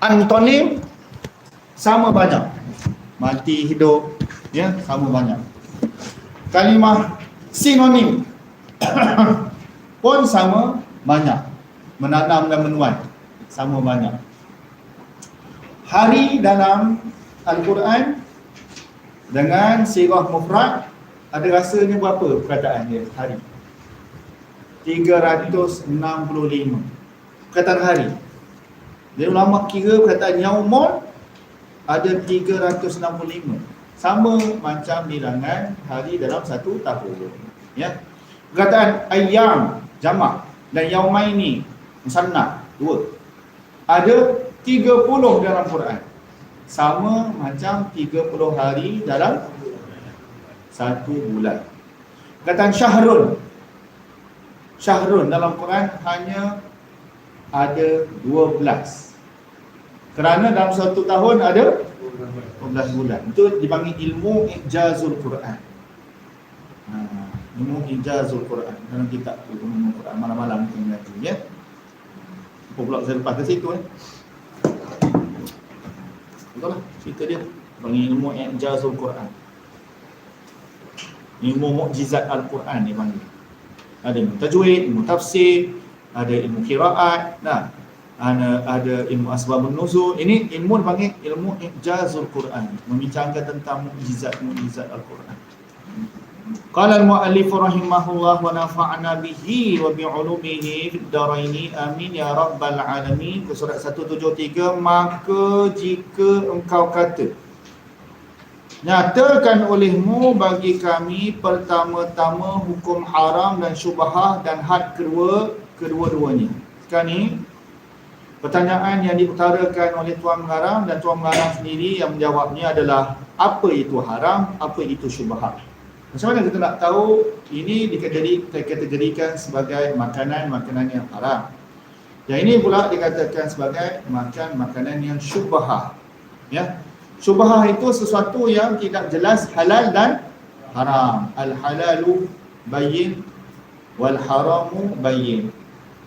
antonim sama banyak. Mati hidup ya sama banyak. Kalimah sinonim pun sama banyak. Menanam dan menuai sama banyak. Hari dalam Al-Quran dengan sirah mufrad ada rasanya berapa perkataan dia hari? 365 perkataan hari. Dia ulama kira perkataan yaumun ada 365. Sama macam bilangan hari dalam satu tahun. Ya. Perkataan ayam jamak dan yaumaini musanna dua. Ada 30 dalam Quran. Sama macam 30 hari dalam satu bulan. Perkataan syahrun. Syahrun dalam Quran hanya ada 12. Kerana dalam satu tahun ada 12 bulan. Itu dipanggil ilmu ijazul Quran. Ha, ilmu ijazul Quran. Dalam kitab ilmu Quran malam-malam kita mengaji ya. Apa pula saya lepas ke situ eh? Betul lah cerita dia. Panggil ilmu ijazul Quran. Ilmu mukjizat Al-Quran dia panggil. Ada ilmu tajwid, ilmu tafsir, ada ilmu kiraat, nah ada, ada ilmu asbabun nuzul. Ini ilmu dipanggil ilmu ijazul Quran, membincangkan tentang mukjizat-mukjizat Al-Quran. Qala al-mu'allif rahimahullah wa nafa'na bihi wa bi'ulumihi fid daraini amin ya rabbal alamin. Surat 173 maka jika engkau kata Nyatakan olehmu bagi kami pertama-tama hukum haram dan syubhah dan had kedua kedua-duanya. Sekarang ni pertanyaan yang diutarakan oleh Tuan Mengarang dan Tuan Mengarang sendiri yang menjawabnya adalah apa itu haram, apa itu syubhat. Macam mana kita nak tahu ini dikategorikan sebagai makanan-makanan yang haram. Yang ini pula dikatakan sebagai makan makanan yang syubhah. Ya. Syubhah itu sesuatu yang tidak jelas halal dan haram. Al-halalu bayyin wal haramu bayyin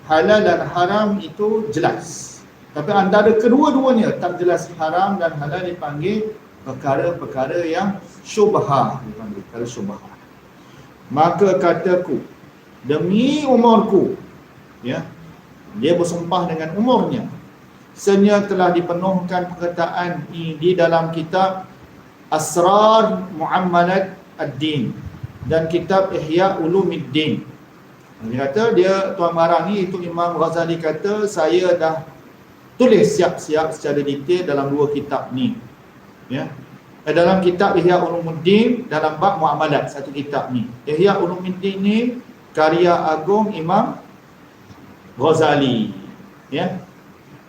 halal dan haram itu jelas. Tapi antara kedua-duanya tak jelas haram dan halal dipanggil perkara-perkara yang syubhah dipanggil perkara syubhah. Maka kataku demi umurku ya dia bersumpah dengan umurnya senya telah dipenuhkan perkataan ini di dalam kitab Asrar Muammalat Ad-Din dan kitab Ihya Ulumuddin dia kata dia Tuan Marang ni itu Imam Ghazali kata saya dah tulis siap-siap secara detail dalam dua kitab ni. Ya. Eh, dalam kitab Ihya Ulumuddin dalam bab muamalat satu kitab ni. Ihya Ulumuddin ni karya agung Imam Ghazali. Ya.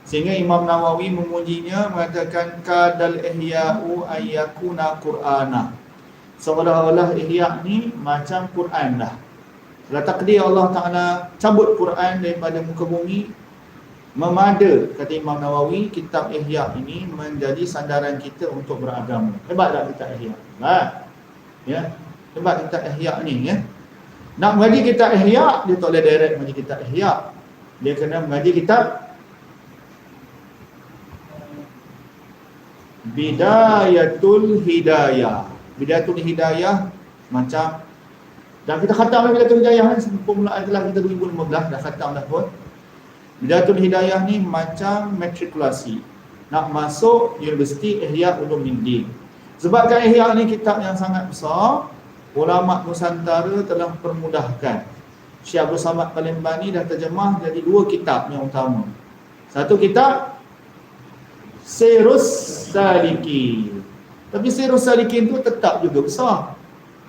Sehingga Imam Nawawi memujinya mengatakan kadal ihya'u ayyakuna qur'ana. Seolah-olah ihya ni macam Quran dah. Kalau takdir Allah Ta'ala cabut Quran daripada muka bumi Memada, kata Imam Nawawi, kitab Ihya ini menjadi sandaran kita untuk beragama Hebat tak kitab Ihya? Hebat ya? Hebat kitab Ihya ni ya? Nak mengaji kitab Ihya, dia tak boleh direct mengaji kitab Ihya Dia kena mengaji kitab Bidayatul Hidayah Bidayatul Hidayah macam dan kita khatam lagi Bidatul Hidayah ni Permulaan telah kita 2015 dah khatam dah pun Bidatul Hidayah ni macam matrikulasi Nak masuk Universiti Ihya Ulumuddin. Sebabkan Ihya ni kitab yang sangat besar Ulama Nusantara telah permudahkan. Syekh Abdul Samad Palembang ni dah terjemah jadi dua kitab yang utama. Satu kitab Sirus Salikin. Tapi Sirus Salikin tu tetap juga besar.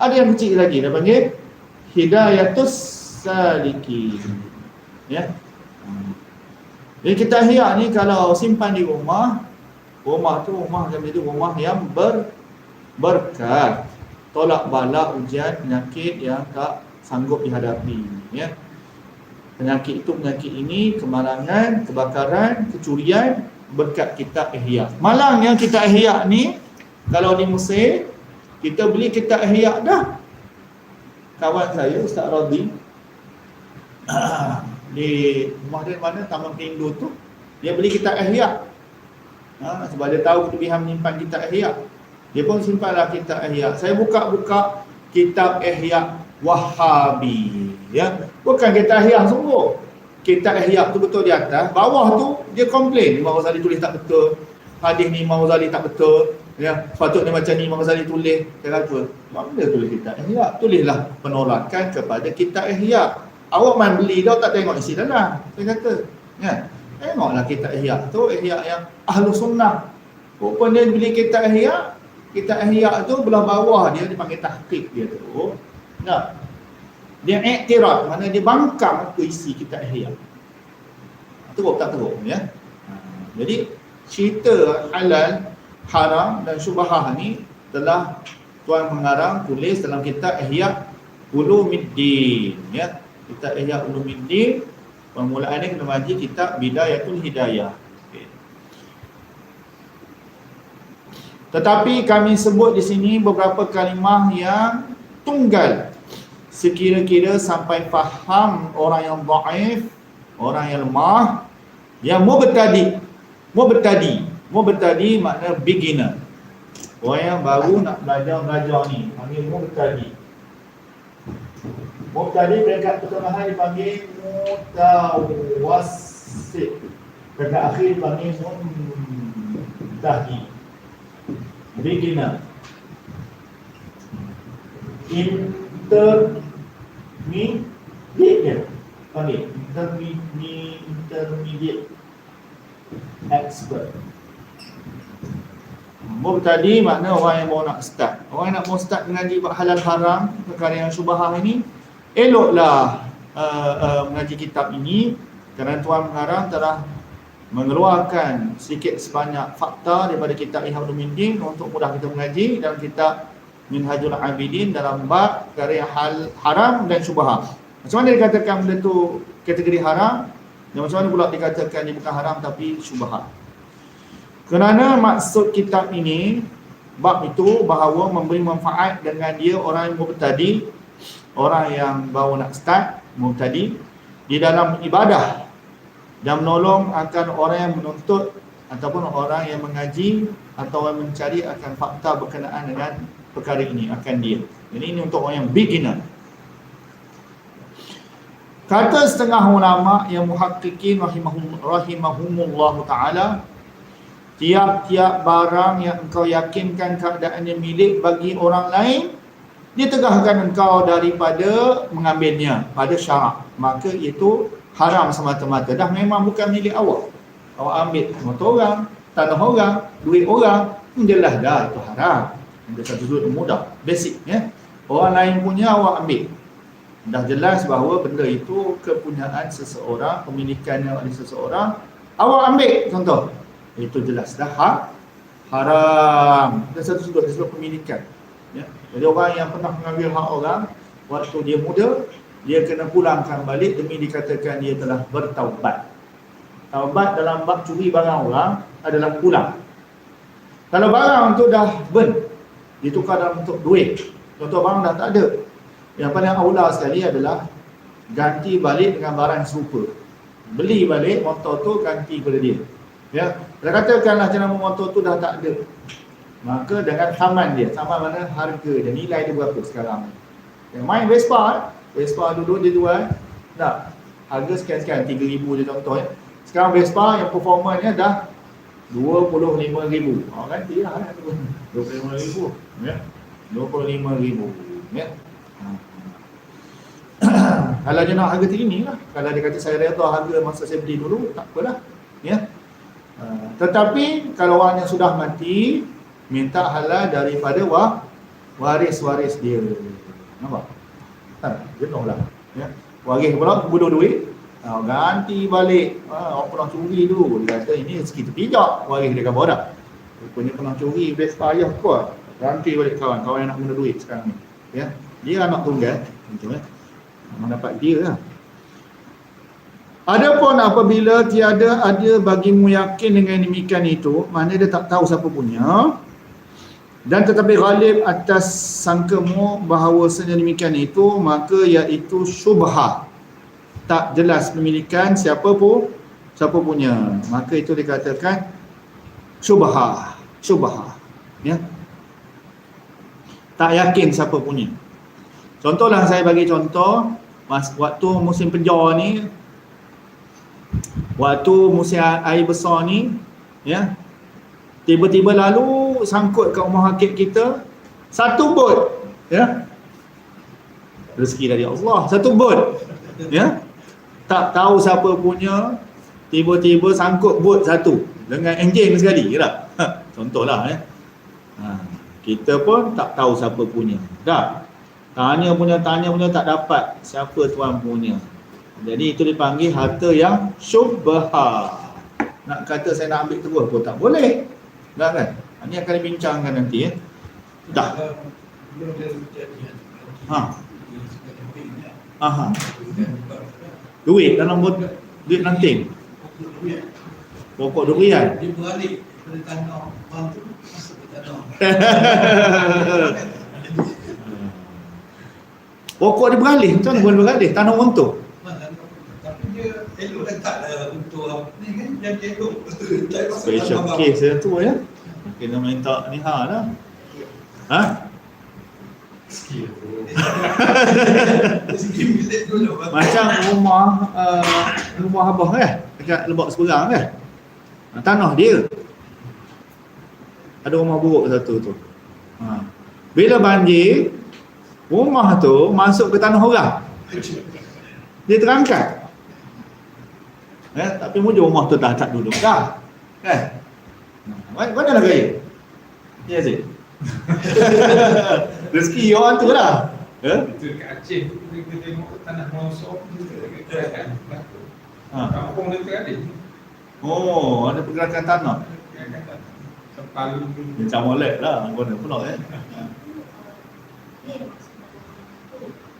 Ada yang kecil lagi dah panggil hidayatus saliki ya. Jadi kita hiyak ni kalau simpan di rumah rumah tu rumah macam itu rumah yang ber berkat. Tolak bala ujian penyakit yang tak sanggup dihadapi ya. Penyakit itu penyakit ini kemalangan kebakaran kecurian berkat kita ihya. Malang yang kita ihya ni kalau di Mesir kita beli kita ihya dah kawan saya Ustaz Radhi di rumah dia mana Taman Pindu tu dia beli kitab Ihya Ha, sebab dia tahu kelebihan menyimpan kitab ihya. Dia pun simpanlah kitab ihya. Saya buka-buka kitab ihya Wahabi. Ya, bukan kitab ihya sungguh. Kitab ihya tu betul di atas, bawah tu dia komplain Imam Ghazali tulis tak betul. Hadis ni Imam Ghazali tak betul. Ya, sepatutnya macam ni Imam Ghazali tulis. Kata, mana tulis kitab ihya? Tulislah penolakan kepada kitab ihya. Awak main beli dah tak tengok isi dalam. Saya kata, ya. Tengoklah kitab ihya tu, ihya yang ahlu sunnah. Rupanya beli kitab ihya, kitab ihya tu belah bawah dia dipanggil tahqiq dia tu. Nah. Dia iktiraf, mana dia bangkang apa isi kitab ihya. Teruk tak teruk ya. Ha, jadi cerita halal, haram dan syubhah ni telah tuan mengarang tulis dalam kitab Ihya Ulumuddin ya. Kitab Ihya Ulumuddin Permulaan ni kena baca kitab Bidayatul Hidayah. Okay. Tetapi kami sebut di sini beberapa kalimah yang tunggal. Sekira-kira sampai faham orang yang dhaif, orang yang lemah, yang mau bertadi. Bertadi makna beginner. Orang yang baru nak belajar-belajar ni, panggil mau bertadi. Mubtadi peringkat pertengahan dipanggil mutawassit. Peringkat akhir dipanggil muntahdi. Beginner. Intermediate. Panggil. Intermediate. Expert. Mubtadi makna orang yang mau nak start. Orang yang nak mau start mengaji halal haram, perkara yang syubhah ini, eloklah uh, uh, mengaji kitab ini kerana Tuhan mengarang telah mengeluarkan sedikit sebanyak fakta daripada kitab Ihya Ulumuddin untuk mudah kita mengaji dalam kitab Minhajul Abidin dalam bab perkara hal haram dan syubhah. Macam mana dikatakan benda tu kategori haram dan macam mana pula dikatakan dia bukan haram tapi syubhah. Kerana maksud kitab ini bab itu bahawa memberi manfaat dengan dia orang yang bertadi orang yang baru nak start tadi di dalam ibadah dan menolong akan orang yang menuntut ataupun orang yang mengaji atau orang mencari akan fakta berkenaan dengan perkara ini akan dia. Jadi ini untuk orang yang beginner. Kata setengah ulama yang muhakkikin rahimahum, rahimahumullah ta'ala Tiap-tiap barang yang engkau yakinkan keadaannya milik bagi orang lain dia tegahkan engkau daripada mengambilnya pada syarak. Maka itu haram semata-mata. Dah memang bukan milik awak. Awak ambil motor orang tanah orang duit orang jelas dah itu haram. Ada satu sudut mudah basic ya. Orang lain punya awak ambil. Dah jelas bahawa benda itu kepunyaan seseorang pemilikannya oleh seseorang awak ambil contoh itu jelas dah ha? haram ada satu sudut sudut pemilikan Ya. Jadi orang yang pernah mengambil hak orang waktu dia muda, dia kena pulangkan balik demi dikatakan dia telah bertaubat. Taubat dalam bab curi barang orang adalah pulang. Kalau barang tu dah burn, ditukar dalam bentuk duit. Contoh barang dah tak ada. Yang paling aula sekali adalah ganti balik dengan barang serupa. Beli balik motor tu ganti pada dia. Ya, katakanlah jenama motor tu dah tak ada. Maka dengan saman dia saman mana? Harga dan nilai dia berapa sekarang yang main Vespa Vespa dulu dia jual tak? Harga sekian-sekian 3000 je contoh ya sekarang Vespa yang performanya dah 25000 ha kan? Dia lah 25000 ya. 25000 ya. Kalau dia nak harga tinggi lah. Kalau dia kata saya redha harga masa saya beli dulu tak apalah ya uh, tetapi kalau orang yang sudah mati minta halal daripada wah, waris-waris dia. Nampak? Ha, jenuh lah. Ya. Waris pula bunuh duit. Ha, ganti balik. Ha, orang pernah curi dulu. Dia kata ini rezeki terpijak. Waris dia kata borak. Rupanya pernah curi Vespa ayah kuat. Ganti balik kawan. Kawan yang nak bunuh duit sekarang ni. Ya. Dia anak tunggal. Ya. Mendapat dia lah. Adapun apabila tiada ada bagimu yakin dengan demikian itu, mana dia tak tahu siapa punya, dan tetapi ghalib atas sangkamu bahawa senyap demikian itu maka iaitu syubhah. Tak jelas pemilikan siapa pun siapa punya. Maka itu dikatakan syubhah syubhah ya. Tak yakin siapa punya. Contohlah saya bagi contoh waktu musim penjor ni waktu musim air besar ni ya tiba-tiba lalu sangkut kat rumah hakik kita satu bot ya rezeki dari Allah satu bot ya tak tahu siapa punya tiba-tiba sangkut bot satu dengan enjin sekali ya tak contohlah ya ha. kita pun tak tahu siapa punya dah Tanya punya, tanya punya tak dapat siapa tuan punya. Jadi itu dipanggil harta yang syubha. Nak kata saya nak ambil terus pun tak boleh. Dah kan? Ini akan dibincangkan nanti ya. Dah. Ha. Aha. Duit dalam bot duit nanti. Pokok durian. Dia beralik pada tanah bang tu masuk ke tanah. Pokok dia beralih, macam mana boleh beralih? Tanah runtuh. Tapi dia elok letak lah untuk apa ni kan yang elok. Tak Special case dia tu ya. Kena minta ni ha lah. Ha? Skill. Dulu. bang. Macam rumah uh, rumah abah kan? Dekat lebak seberang kan? Ha, tanah dia. Ada rumah buruk satu tu. Ha. Bila banjir, rumah tu masuk ke tanah orang. Dia terangkat. Eh, tapi mujur rumah tu dah tak duduk dah. Kan? Mana mana lah gaya? Ya Zid. Rezeki orang tu lah. Eh? Itu dekat Aceh tu kita tengok tanah merosot kan. Ha. Kampung dia terade. Oh, ada pergerakan tanah. Sepalu Macam molek lah, guna pula eh.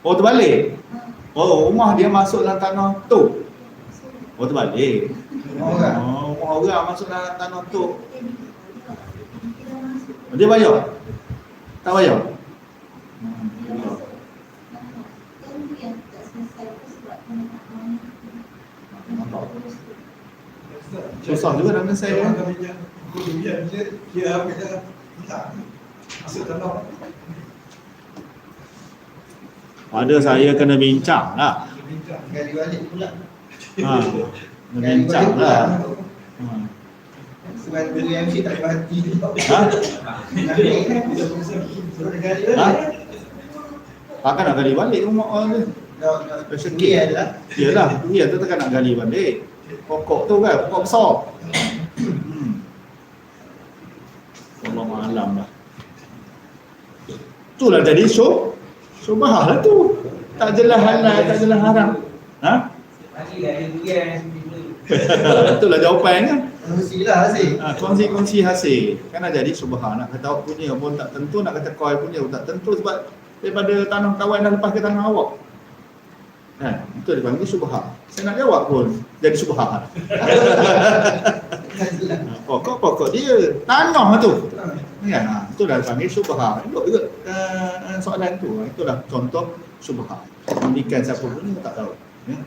Oh, terbalik? Oh, rumah dia masuk dalam tanah tu? Oh, terbalik? Orang. Oh, orang masuk dalam tanah tu. Dia bayar? Tak bayar? Susah juga Orang kami yang kuliah dia dia ambil dah hilang. Masuk tanah. Ada saya kena bincang lah. Gali balik pula. Ha, kena bincang lah. Ha. Sebab dia MC tak berhati. Ha? Kan Ha? Takkan nak gali balik rumah orang tu? Special dia Yelah, dia tu takkan nak gali balik. Pokok tu kan, pokok besar. Hmm. Allah malam dah. Itulah jadi show. Show bahar lah tu. Tak jelas halal, tak jelas haram. Ha? Lagi dah ada durian Itulah jawapannya. mestilah hasil. Ha, kongsi-kongsi hasil. Kan dah jadi subhan. Nak kata awak punya pun tak tentu, nak kata kau punya pun tak tentu sebab daripada tanah kawan dah lepas ke tanah awak. Ha, itu dipanggil subhan. Saya nak jawab pun jadi subhan. Ha, pokok-pokok dia tanah tu. Kan? Ha, itu dah dipanggil subhan. Elok juga uh, soalan tu. Itulah contoh subhan. Mandikan siapa pun dia tak tahu. Ya?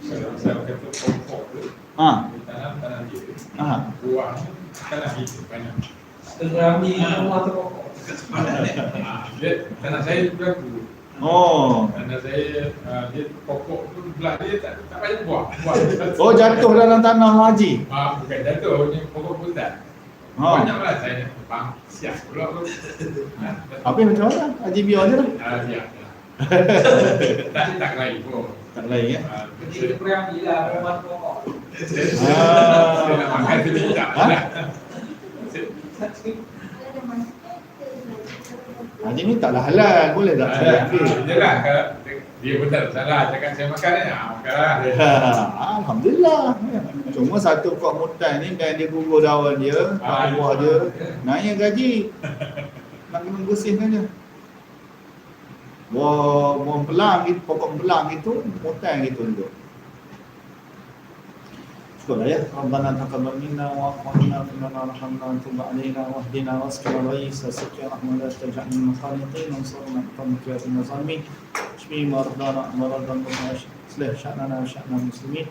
Saya saya kata pokok tu tanah tanah dia. Buah tanah itu banyak. Terami rumah tu pokok Ah, Dia tanah saya berlaku. Oh. Tanah saya ah, dia pokok tu belah dia tak tak banyak buah. Buah. Oh jatuh dalam tanah haji. Ah, bukan jatuh, ni pokok hutan. Ha. Banyaklah saya nak bang. Siap pula tu. Ah, Apa macam mana? Haji biar je lah. Ah, siap. Tak tak lain pun. Tak lain ya. Ah, saya- terami lah rumah pokok Ah. nak makan tidak. Ha? Saya- Haji ni taklah halal. Boleh tak? Ah, Saya ah. Yelah, kalau dia pun tak salah cakap saya makan ni, ah, makanlah. Ya, Alhamdulillah. Cuma satu kok mutan ni dan dia gugur daun dia, Ah, tak buah dia, naik gaji. Nak kena bersihkan dia. Buah, belang itu, pokok belang itu potong ditunjuk. Syukur ya. Rabbana taqabbal minna wa qina minna warhamna wa tub alaina wahdina wasqina laysa sakya rahmana taj'al min maqanitin ansurna qam qiyat mazami shmi mardana maradan munash islah sya'nana sya'na muslimin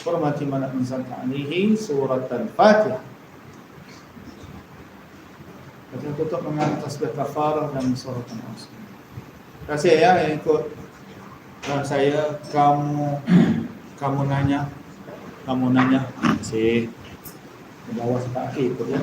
hurmati man anzalta alaihi surat al-fatihah Kita tutup dengan tasbih kafarah dan surah al-asr. Kasih ya yang ikut. Uh, saya kamu kamu nanya. Kamu nanya. Si ke bawah sampai akhir ikut ya.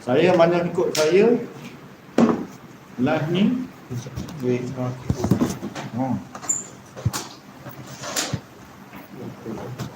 Saya mana ikut saya. Live ni. Wait Oh. Thank you.